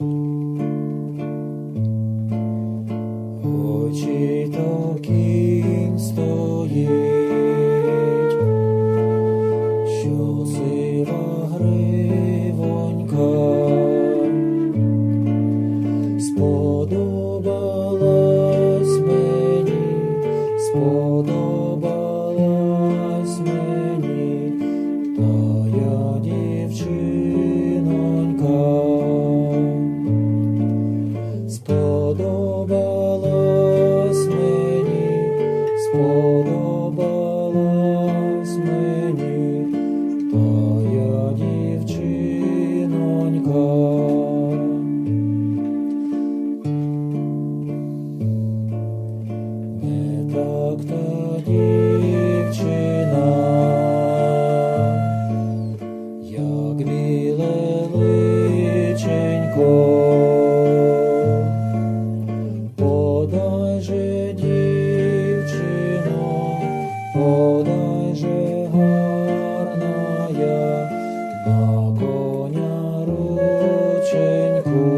Mm-hmm. любов, же дівчино, подай же на коня рученьку.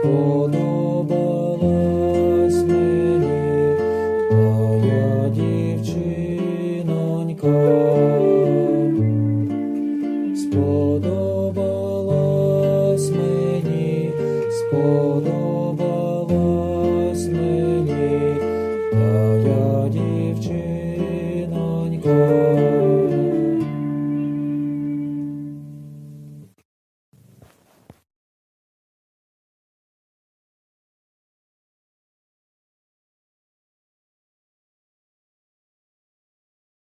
сподобалась мені твоя сподобалась мені, сподобалась.